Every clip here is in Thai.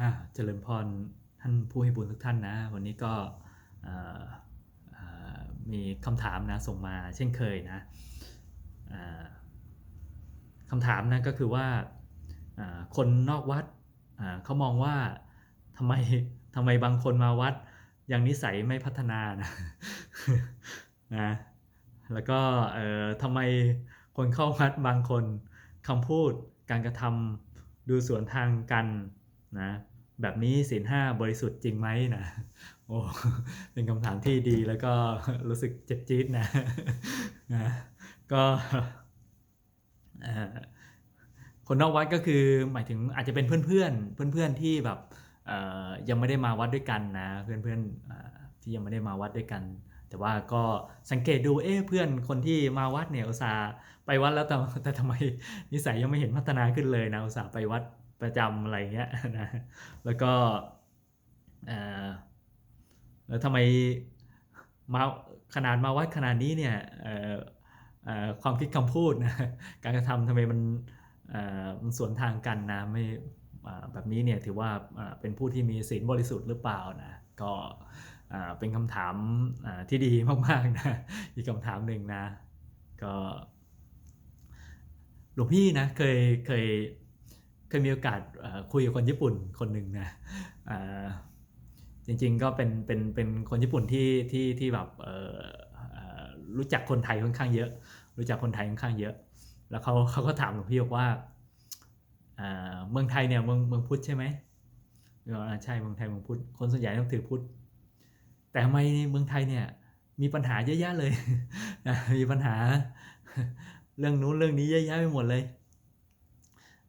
อ่าเจริญพรท่านผู้ให้บุญทุกท่านนะ วันนี้ก็มีคำถามนะส่งมาเช่นเคยนะคำถามนะก็คือว่าคนนอกวัดเขามองว่าทำไมทำไมบางคนมาวัดยังนิสัยไม่พัฒนานะนะแล้วก็ทำไมคนเข้าวัดบางคนคำพูดการกระทำดูสวนทางกัน นะแบบนี้ศีลห้าบริสุทธิ์จริงไหมนะโอ้เป็นคำถามที่ดีแล้วก็รู้สึกเจ็บจี๊ดนะนะก็คนนอกวัดก็คือหมายถึงอาจจะเป็นเพื่อนๆเพื่อนๆที่แบบยังไม่ได้มาวัดด้วยกันนะเพื่อนๆเอ่อที่ยังไม่ได้มาวัดด้วยกัน แต่ว่าก็สังเกตดูเอ๊ะเพื่อนคนที่มาวัดเนี่ยอุตส่าห์ไปวัดแล้วแต่แต่ทำไมนิสัยยังไม่เห็นพัฒนาขึ้นเลยนะอุตส่าห์ไปวัด ประจำอะไรเงี้ยนะแล้วก็แล้วทำไมมาขนาดมาวัดขนาดนี้เนี่ยความคิดคำพูดนะการกระทำทำไมมันมันสวนทางกันนะไม่แบบนี้เนี่ยถือว่าเป็นผู้ที่มีศีลบริสุทธิ์หรือเปล่านะก็เป็นคำถามที่ดีมากๆนะอีกคำถามหนึ่งนะก็หลวงพี่นะเคยเคย ยมีโอกาสคุยกับคนญี่ปุ่นคนหนึ่งนะจริงๆก็เป็นเป็นเป็นคนญี่ปุ่นที่ที่ที่แบบรู้จักคนไทยค่อนข้างเยอะ รู้จักคนไทยค่อนข้างเยอะ แล้วเขาเขาก็ถามหลวงพี่บอกว่าเมืองไทยเนี่ยเมืองเมืองพุทธใช่ไหมก็ใช่เมืองไทยเมืองพุทธคนส่วนใหญ่ต้องถือพุทธแต่ทำไมเมืองไทยเนี่ยมีปัญหาเยอะแยะเลย มีปัญหาเรื่องนู้นเรื่องนี้เยอะแยะไปหมดเลย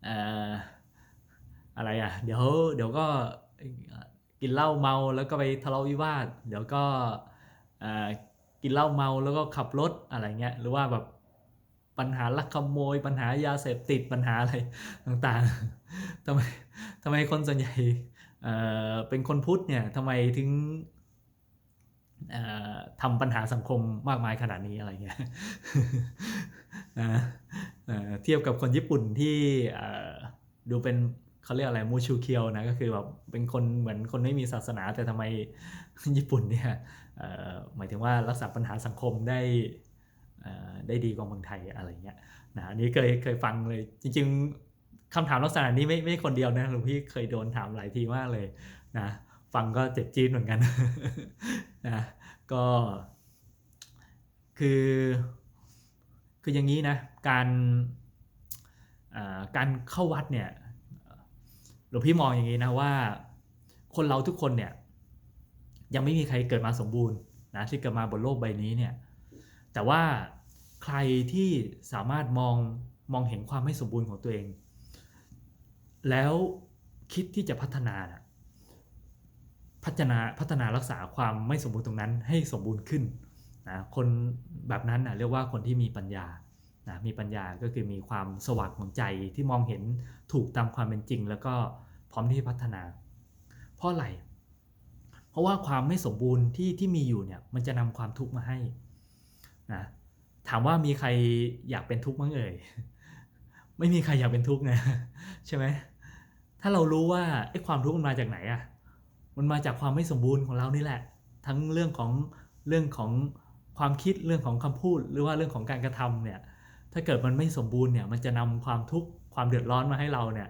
เอะไรอะ เดี๋ยวเดี๋ยวก็กินเหล้าเมาแล้วก็ไปทะเลาะวิวาท เดี๋ยวก็กินเหล้าเมาแล้วก็ขับรถอะไรเงี้ยหรือว่าแบบปัญหาลักขโมย ปัญหายาเสพติดปัญหาอะไรต่างๆทำไมทำไมคนส่วนใหญ่เเป็นคนพุทธเนี่ยทำไมถึงทำปัญหาสังคมมากมายขนาดนี้อะไรเงี้ยเทียบกับคนญี่ปุ่นที่ดูเป็น เขาเรียกอะไรมูชูเคียวนะก็คือแบบเป็นคนเหมือนคนไม่มีศาสนาแต่ทำไมญี่ปุ่นเนี่ยหมายถึงว่ารักษาปัญหาสังคมได้ได้ดีกว่าเมืองไทยอะไรเงี้ยนะอันนี้เคยเคยฟังเลยจริง ๆคำถามลักษณะนี้ไม่ไม่คนเดียวนะหลวงพี่เคยโดนถามหลายทีมากเลยนะฟังก็เจ็บจี๊ดเหมือนกันนะก็คือคืออย่างนี้นะการการเข้าวัดเนี่ย ลวงพี่มองอย่างนี้นะว่า คนเราทุกคนเนี่ย ยังไม่มีใครเกิดมาสมบูรณ์นะที่เกิดมาบนโลกใบนี้เนี่ย แต่ว่าใครที่สามารถมองมองเห็นความไม่สมบูรณ์ของตัวเอง แล้วคิดที่จะพัฒนานะพัฒนาพัฒนารักษาความไม่สมบูรณ์ตรงนั้นให้สมบูรณ์ขึ้นนะคนแบบนั้นนะเรียกว่าคนที่มีปัญญานะมีปัญญาก็คือมีความสว่างของใจที่มองเห็นถูกตามความเป็นจริง แล้วก็ พร้อมที่พัฒนา เพราะอะไรเพราะว่าความไม่สมบูรณ์ที่ที่มีอยู่เนี่ยมันจะนำความทุกข์มาให้นะถามว่ามีใครอยากเป็นทุกข์มั้งเอ่ยไม่มีใครอยากเป็นทุกข์นะใช่ไหมถ้าเรารู้ว่าไอ้ความทุกข์มันมาจากไหนอะมันมาจากความไม่สมบูรณ์ของเรานี่แหละ ทั้งเรื่องของเรื่องของความคิดเรื่องของคำพูด หรือว่าเรื่องของการกระทำเนี่ยถ้าเกิดมันไม่สมบูรณ์เนี่ยมันจะนำความทุกข์ความเดือดร้อนมาให้เราเนี่ย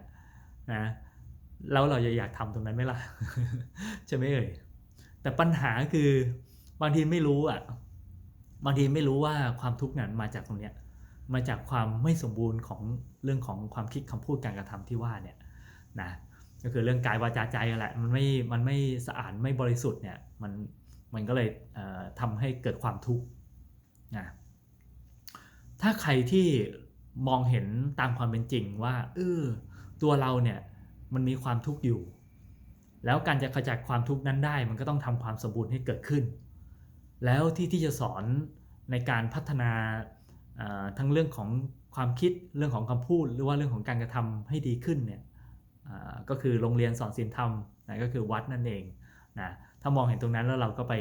นะ แล้วเราจะอยากทำตรงนั้นไหมล่ะใช่ไหมเอ่ยแต่ปัญหาคือบางทีไม่รู้อะบางทีไม่รู้ว่าความทุกข์นั้นมาจากตรงเนี้ยมาจากความไม่สมบูรณ์ของเรื่องของความคิดคำพูดการกระทำที่ว่าเนี่ยนะก็คือเรื่องกายวาจาใจแหละมันไม่มันไม่สะอาดไม่บริสุทธิ์เนี่ยมันมันก็เลยเอ่อทำให้เกิดความทุกข์นะถ้าใครที่มองเห็นตามความเป็นจริงว่าเออตัวเราเนี่ย มันมีความทุกข์อยู่ แล้วการจะขจัดความทุกข์นั้นได้ มันก็ต้องทำความสมบูรณ์ให้เกิดขึ้น แล้วที่ที่จะสอนในการพัฒนาทั้งเรื่องของความคิดเรื่องของคำพูด หรือว่าเรื่องของการกระทำให้ดีขึ้นเนี่ยก็คือโรงเรียนสอนศีลธรรมนะก็คือวัดนั่นเองนะถ้ามองเห็นตรงนั้นแล้วเราก็ไป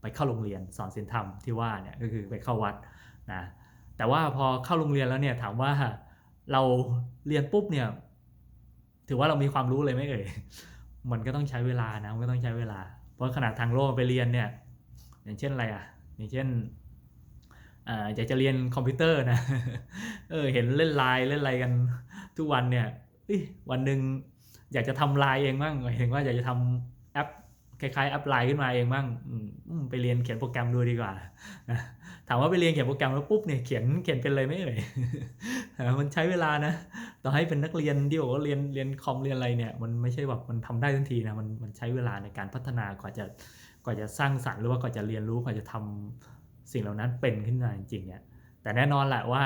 ไปเข้าโรงเรียนสอนศีลธรรมที่ว่าเนี่ยก็คือไปเข้าวัดนะแต่ว่าพอเข้าโรงเรียนแล้วเนี่ยถามว่าเราเรียนปุ๊บเนี่ย ถือว่าเรามีความรู้เลยไหมเอ่ย มันก็ต้องใช้เวลานะมันก็ต้องใช้เวลา เพราะขนาดทางโลกไปเรียนเนี่ย อย่างเช่นอะไรอะ อย่างเช่นอยากจะเรียนคอมพิวเตอร์นะ เออ เห็นเล่นไลน์เล่นอะไรกันทุกวันเนี่ยเอ้ยวันหนึ่งอยากจะทำไลน์เองบ้างหมายถึงว่าอยากจะทำแอปคล้ายๆแอปไลน์ขึ้นมาเองบ้างไปเรียนเขียนโปรแกรมดูดีกว่านะถามว่าไปเรียนเขียนโปรแกรมแล้วปุ๊บเนี่ยเขียนเขียนเป็นเลยไหมเอ่ย มันใช้เวลานะ ต่อให้เป็นนักเรียนที่บอกว่าเรียนเรียนคอมเรียนอะไรเนี่ย มันไม่ใช่แบบมันทำได้ทันทีนะ มันมันใช้เวลาในการพัฒนากว่าจะกว่าจะสร้างสรรค์หรือว่ากว่าจะเรียนรู้กว่าจะทำสิ่งเหล่านั้นเป็นขึ้นมาจริงๆเนี่ย แต่แน่นอนแหละว่า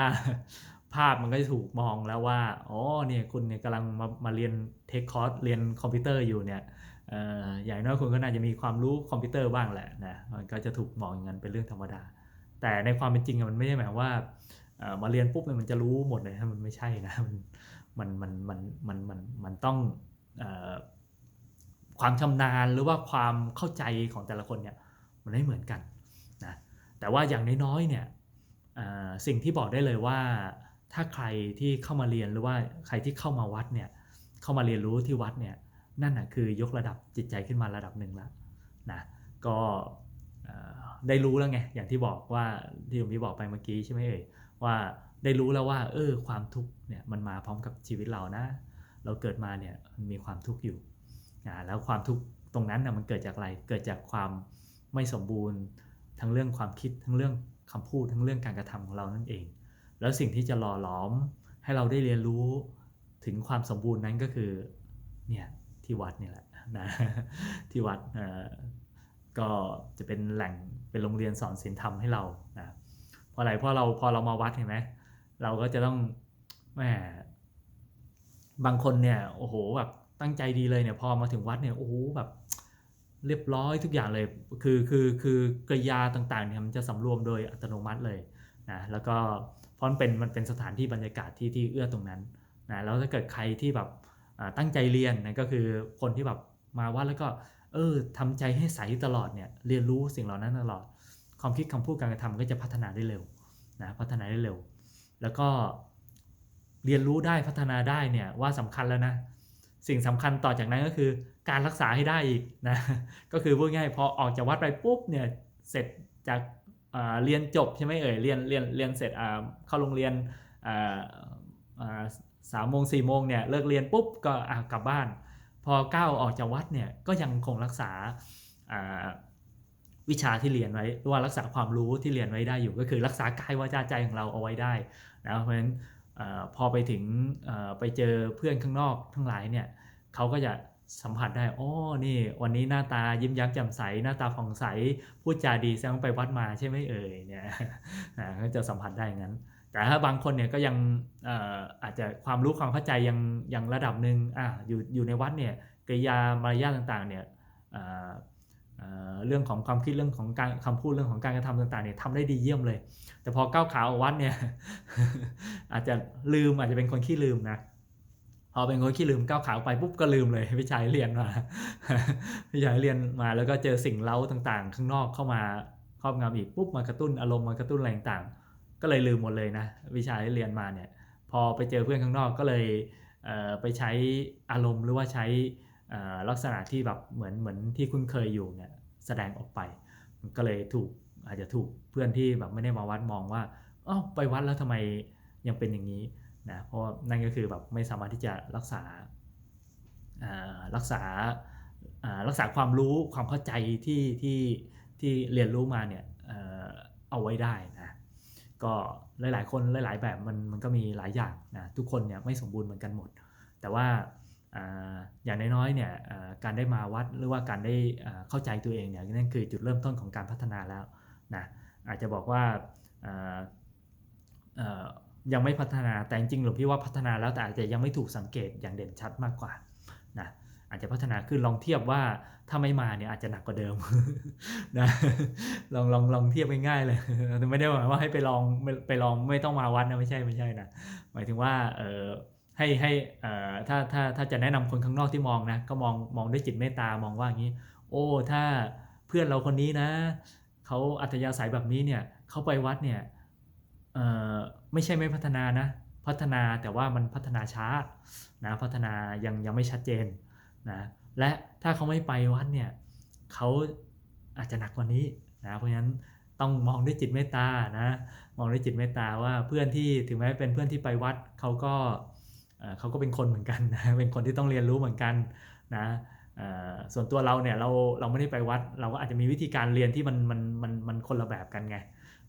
ภาพมันก็จะถูกมองแล้วว่า อ๋อ เนี่ยคุณเนี่ยกำลังมามาเรียนเทคคอร์สเรียนคอมพิวเตอร์อยู่เนี่ยอย่างน้อยคุณก็น่าจะมีความรู้คอมพิวเตอร์บ้างแหละนะ มันก็จะถูกมองอย่างนั้นเป็นเรื่องธรรมดา แต่ในความเป็นจริงมันไม่ได้หมายว่า มาเรียนปุ๊บเนี่ยมันจะรู้หมดเลยนะมันไม่ใช่นะมันมันมันมันมันมันมันต้องอความชำนาญหรือว่าความเข้าใจของแต่ละคนเนี่ยมันไม่เหมือนกันนะแต่ว่าอย่างน้อยๆเนี่ยสิ่งที่บอกได้เลยว่าถ้าใครที่เข้ามาเรียนหรือว่าใครที่เข้ามาวัดเนี่ยเข้ามาเรียนรู้ที่วัดเนี่ยนั่นนะคือยกระดับจิตใจขึ้นมาระดับหนึ่งแล้วนะก็ได้รู้แล้วไงอย่างที่บอกว่าที่ผมพี่บอกไปเมื่อกี้ใช่ไหมเอ่ย ว่าได้รู้แล้วว่า เออ ความทุกข์เนี่ยมันมาพร้อมกับชีวิตเรานะ เราเกิดมาเนี่ยมันมีความทุกข์อยู่นะแล้วความทุกข์ตรงนั้นนะมันเกิดจากอะไร เกิดจากความไม่สมบูรณ์ ทั้งเรื่องความคิดทั้งเรื่องคำพูดทั้งเรื่องการกระทำของเรานั่นเอง แล้วสิ่งที่จะหล่อหลอมให้เราได้เรียนรู้ถึงความสมบูรณ์นั้นก็คือเนี่ยที่วัดนี่แหละนะที่วัดเอ่อก็จะเป็นแหล่งเป็นโรงเรียนสอนศีลธรรมให้เรา พราะอะไรพราะเราพอเรามาวัดเห็นไหมเราก็จะต้องแหมบางคนเนี่ยโอ้โหแบบตั้งใจดีเลยเนี่ยพอมาถึงวัดเนี่ยโอ้โหแบบเรียบร้อยทุกอย่างเลย คือคือคือกริยาต่างๆเนี่ยมันจะสำรวมโดยอัตโนมัติเลยนะแล้วก็เพราะมันเป็นมันเป็นสถานที่บรรยากาศที่ที่เอื้อตรงนั้นนะแล้วถ้าเกิดใครที่แบบตั้งใจเรียนนะก็คือคนที่แบบมาวัดแล้วก็เออทำใจให้ใสตลอดเนี่ยเรียนรู้สิ่งเหล่านั้นตลอด ความคิดคำพูดการกระทำก็จะพัฒนาได้เร็วนะพัฒนาได้เร็ว แล้วก็เรียนรู้ได้พัฒนาได้เนี่ยว่าสำคัญแล้วนะสิ่งสำคัญต่อจากนั้นก็คือการรักษาให้ได้อีกนะก็คือพูดง่ายพอออกจากวัดไปปุ๊บเนี่ยเสร็จจากเรียนจบใช่ไหมเอ่ยเรียนเรียนเรียนเสร็จเข้าโรงเรียนสามโมงสี่โมงเนี่ยเลิกเรียนปุ๊บก็กลับบ้าน พอก้าวออกจากวัดเนี่ยก็ยังคงรักษา วิชาที่เรียนไว้หรือว่ารักษาความรู้ที่เรียนไว้ได้อยู่ ก็คือรักษากายวาจาใจของเราเอาไว้ได้นะเพราะฉะนั้นอพอไปถึงไปเจอเพื่อนข้างนอกทั้งหลายเนี่ยเขาก็จะสัมผัสได้โอ๋อนี่ วันนี้หน้าตายิ้มย้มแจ่มใส หน้าตาผ่องใส พูดจาดีแสดงไปวัดมาใช่ไหมเอ่ยเนี่ยนะก็จะสัมผัสได้งั้น แต่ถ้าบางคนเนี่ยก็ยังออาจจะความรู้ความเข้าใจยังยังระดับหนึ่งอะอยู่อยู่ในวัดเนี่ยกิยามารยาทต่างๆเนี่ย เรื่องของความคิดเรื่องของการคำพูดเรื่องของการกระทำต่างๆเนี่ยทำได้ดีเยี่ยมเลย แต่พอก้าวขาออกวัดเนี่ยอาจจะลืมอาจจะเป็นคนขี้ลืมนะพอเป็นคนขี้ลืมก้าวขาไปปุ๊บก็ลืมเลยวิชาเรียนมาวิชาเรียนมาแล้วก็เจอสิ่งเล้าต่างๆ ข้างนอกเข้ามาครอบงำอีกปุ๊บมากระตุ้นอารมณ์มากระตุ้นอะไรต่างๆ ก็เลยลืมหมดเลยนะวิชาที่เรียนมาเนี่ยพอไปเจอเพื่อนข้างนอกก็เลยเไปใช้อารมณ์หรือว่าใช้ ลักษณะที่แบบเหมือนเหมือนที่คุ้นเคยอยู่เนี่ยแสดงออกไป มันก็เลยถูกอาจจะถูกเพื่อนที่แบบไม่ได้มาวัดมองว่าอ้าวไปวัดแล้วทำไมยังเป็นอย่างนี้นะเพราะนั่นก็คือแบบไม่สามารถที่จะรักษารักษารักษาความรู้ความเข้าใจที่ที่ที่เรียนรู้มาเนี่ยเอ่อเอาไว้ได้นะก็หลายๆ คนหลาย ๆ แบบมันมันก็มีหลายอย่างนะทุกคนเนี่ยไม่สมบูรณ์เหมือนกันหมด แต่ว่า อย่างน้อยๆเนี่ยการได้มาวัดหรือว่าการได้เข้าใจตัวเองเนี่ยนั่นคือจุดเริ่มต้นของการพัฒนาแล้วนะอาจจะบอกว่ายังไม่พัฒนาแต่จริงๆหลวงพี่ว่าพัฒนาแล้วแต่อาจจะยังไม่ถูกสังเกตอย่างเด่นชัดมากกว่านะอาจจะพัฒนาขึ้นลองเทียบว่าถ้าไม่มาเนี่ยอาจจะหนักกว่าเดิมนะลองลองลองเทียบง่ายๆเลยไม่ได้หมายว่าให้ไปลองไปลองไม่ต้องมาวัดนะไม่ใช่ไม่ใช่นะหมายถึงว่าเออ ให้ให้ถ้าถ้าถ้าจะแนะนำคนข้างนอกที่มองนะก็มองมองด้วยจิตเมตตามองว่าอย่างนี้ โอ้ถ้าเพื่อนเราคนนี้นะเขาอัธยาศัยแบบนี้เนี่ยเขาไปวัดเนี่ยไม่ใช่ไม่พัฒนานะพัฒนาแต่ว่ามันพัฒนาช้านะพัฒนายังยังไม่ชัดเจนนะและถ้าเขาไม่ไปวัดเนี่ยเขาอาจจะหนักกว่านี้นะเพราะฉะนั้นต้องมองด้วยจิตเมตตานะมองด้วยจิตเมตตาว่าเพื่อนที่ถึงแม้เป็นเพื่อนที่ไปวัดเขาก็ เขาก็เป็นคนเหมือนกันนะเป็นคนที่ต้องเรียนรู้เหมือนกันนะส่วนตัวเราเนี่ยเราเราไม่ได้ไปวัด เราก็อาจจะมีวิธีการเรียนที่มันมันมันมันคนละแบบกันไง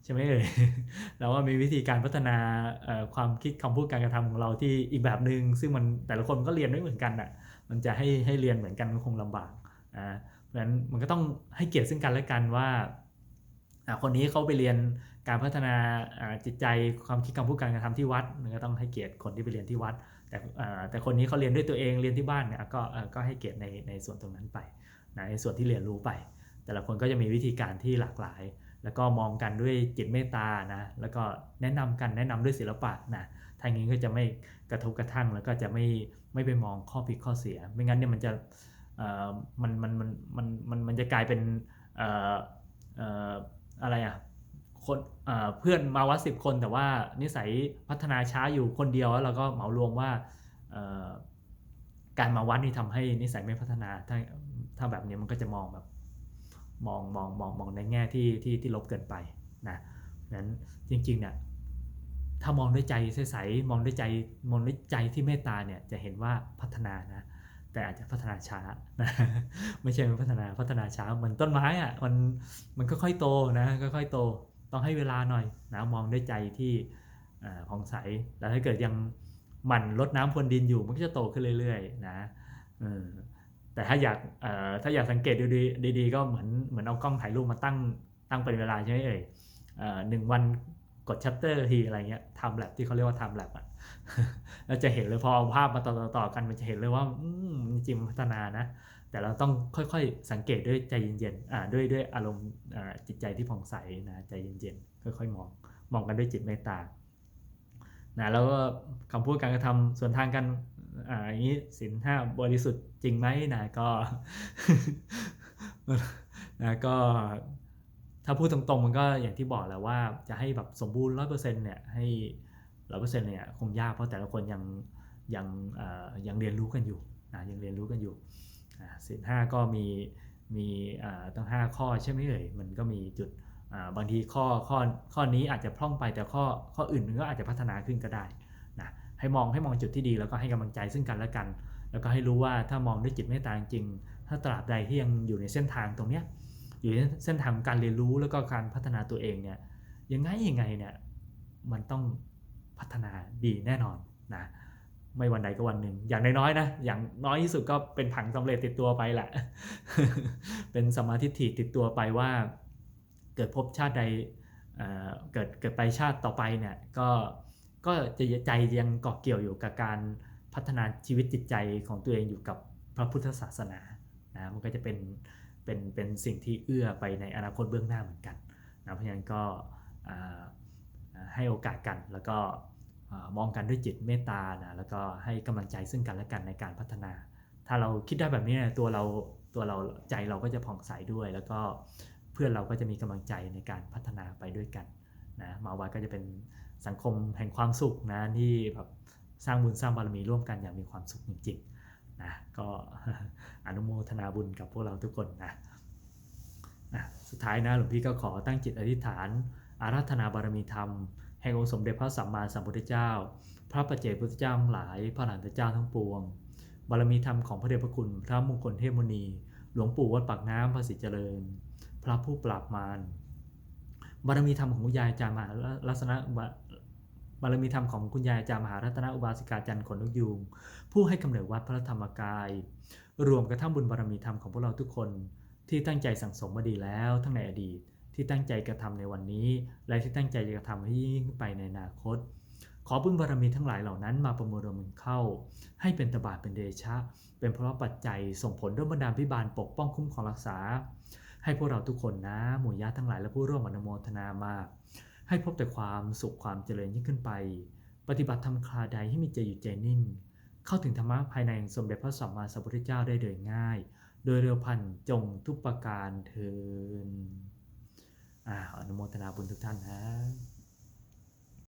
ใช่ไหมเอ่ยเราก็มีวิธีการพัฒนาความคิดคำพูดการกระทำของเราที่อีกแบบหนึ่งซึ่งมันแต่ละคนก็เรียนไม่เหมือนกันอะมันจะให้ให้เรียนเหมือนกันก็คงลำบากอ่าเพราะฉะนั้นมันก็ต้องให้เกียรติซึ่งกันและกันว่าคนนี้เขาไปเรียนการพัฒนาจิตใจความคิดคำพูดการกระทำที่วัดมันก็ต้องให้เกียรติคนที่ไปเรียนที่วัด แต่แต่คนนี้เขาเรียนด้วยตัวเองเรียนที่บ้านเนี่ยก็ก็ให้เกียรติในในส่วนตรงนั้นไปนะในส่วนที่เรียนรู้ไป แต่ละคนก็จะมีวิธีการที่หลากหลาย แล้วก็มองกันด้วยจิตเมตตานะแล้วก็แนะนำกันแนะนำด้วยศิลปะนะทางนี้ก็จะไม่กระทบกระทั่งแล้วก็จะไม่ไม่ไปมองข้อผิดข้อเสีย ไม่งั้นเนี่ยมันจะเอ่อมันมันมันมันมันมันจะกลายเป็นเอ่อเอ่ออะไรอะ คนเเพื่อนมาวัดสิบคน แต่ว่านิสัยพัฒนาช้าอยู่คนเดียวแล้วเราก็เหมารวมว่าการมาวัดนี่ทำให้นิสัยไม่พัฒนาถ้าถ้าแบบนี้มันก็จะมองแบบมองมองมองมองในแง่ที่ที่ที่ลบเกินไปนะนั้นจริงๆเนี่ยถ้ามองด้วยใจใสๆมองด้วยใจมองด้วยใจที่เมตตาเนี่ยจะเห็นว่าพัฒนานะแต่อาจจะพัฒนาช้านะไม่ใช่ไม่พัฒนาพัฒนาช้าเหมือนต้นไม้อะ่ะมันมันค่อยๆโตนะค่อยๆโต ต้องให้เวลาหน่อยนะมองด้วยใจที่ผ่องใสแล้วถ้าเกิดยังหมั่นลดน้ำพรวนดินอยู่มันก็จะโตขึ้นเรื่อยๆนะแต่ถ้าอยากถ้าอยากสังเกตดูดีๆก็เหมือนเหมือนเอากล้องถ่ายรูปมาตั้งตั้งเป็นเวลาใช่ไหมเอ่ยหนึ่งวันกดชัตเตอร์ทีอะไรเงี้ยทำแลบที่เขาเรียกว่าทำแลบอะเราจะเห็นเลยพอเอาภาพมาต่อต่อกันมันจะเห็นเลยว่าอืมจริงพัฒนานะ แต่เราต้องค่อยๆ สังเกตด้วยใจเย็นๆอ่าด้วยด้วยอารมณ์จิตใจที่ผ่องใสนะใจเย็นๆ ค่อยๆ มอง มองกันด้วยจิตเมตตานะแล้วก็คำพูดการกระทำส่วนทางกันอ่าอย่างนี้สินห้าบริสุทธิ์จริงไหมนะก็นะก็ถ้าพูดตรงๆ มันก็อย่างที่บอกแล้วว่าจะให้แบบสมบูรณ์ร้อยเปอร์เซ็นต์เนี่ยให้ร้อยเปอร์เซ็นต์เนี่ยคงยากเพราะแต่ละคนยังยังเอ่อยังเรียนรู้กันอยู่นะยังเรียนรู้กันอยู่ สินห้าก็มีมีตั้งห้าข้อใช่ไหมเอ่ยมันก็มีจุดบางทีข้อข้อข้อนี้อาจจะพร่องไปแต่ข้อข้ออื่นมันก็อาจจะพัฒนาขึ้นก็ได้นะให้มองให้มองจุดที่ดีแล้วก็ให้กำลังใจซึ่งกันและกัน แล้วก็ให้รู้ว่าถ้ามองด้วยจิตเมตตาจริง ถ้าตราบใดที่ยังอยู่ในเส้นทางตรงเนี้ยอยู่ในเส้นทางการเรียนรู้แล้วก็การพัฒนาตัวเองเนี่ยยังไงยังไงเนี่ยมันต้องพัฒนาดีแน่นอนนะ ไม่วันใดก็วันหนึ่ง อย่างน้อยๆนะ อย่างน้อยที่สุดก็เป็นผังสำเร็จติดตัวไปแหละ เป็นสมาธิฐิติดตัวไปว่า เกิดพบชาติใดเเกิดเกิดไปชาติต่อไปเนี่ยก็ก็จะใจยังเกาะเกี่ยวอยู่กับการพัฒนาชีวิตจิตใจของตัวเองอยู่กับพระพุทธศาสนานะมันก็จะเป็นเป็นเป็นสิ่งที่เอื้อไปในอนาคตเบื้องหน้าเหมือนกันนะเพราะฉะนั้นก็ให้โอกาสกันแล้วก็ มองกันด้วยจิตเมตตานะแล้วก็ให้กำลังใจซึ่งกันและกันในการพัฒนา ถ้าเราคิดได้แบบนี้นี่ยตัวเราตัวเราใจเราก็จะผ่องใสด้วย แล้วก็เพื่อนเราก็จะมีกำลังใจในการพัฒนาไปด้วยกันนะมาวัดก็จะเป็นสังคมแห่งความสุขนะที่แบบสร้างบุญสร้างบารมีร่วมกันอย่างมีความสุขจริงๆนะก็อนุโมทนาบุญกับพวกเราทุกคนนะนะสุดท้ายนะหลวงพี่ก็ขอตั้งจิตอธิษฐานอาราธนาบารมีธรรม แห่งองค์สมเด็จพระสัมมาสัมพุทธเจ้า พระปัจเจกพุทธเจ้าทั้งหลาย พระหลานเจ้าทั้งปวง บารมีธรรมของพระเดชพระคุณ พระมงคลเทพมุนี หลวงปู่วัดปากน้ำพระศรีเจริญ พระผู้ปราบมาร บารมีธรรมของคุณยายอาจารย์มหาลักษณะบารมีธรรมของคุณยายอาจารย์มหารัตนอุบาสิกาจันทร์ขนนกยูงผู้ให้กำเนิดวัดพระธรรมกาย รวมกระทั่งบุญบารมีธรรมของพวกเราทุกคน ที่ตั้งใจสั่งสมมาดีแล้วทั้งในอดีต ที่ตั้งใจกระทำในวันนี้ และที่ตั้งใจจะกระทำให้ยิ่งขึ้นไปในอนาคต ขอบุญบารมีทั้งหลายเหล่านั้นมาประมวลรวมกันเข้า ให้เป็นตบาตเป็นเดชะ เป็นเพราะปัจจัยส่งผลด้วยบันดาพิบาลปกป้องคุ้มครองรักษา ให้พวกเราทุกคนนะหมู่ญาติทั้งหลายและผู้ร่วมอนุโมทนามาให้พบแต่ความสุขความเจริญยิ่งขึ้นไป ปฏิบัติธรรมคราใดให้มีใจหยุดใจนิ่ง เข้าถึงธรรมะภายในสมเด็จพระสัมมาสัมพุทธเจ้าได้โดยง่าย โดยเร็วพันจงทุกประการเทิน อ่าอนุโมทนาบุญทุกท่านนะ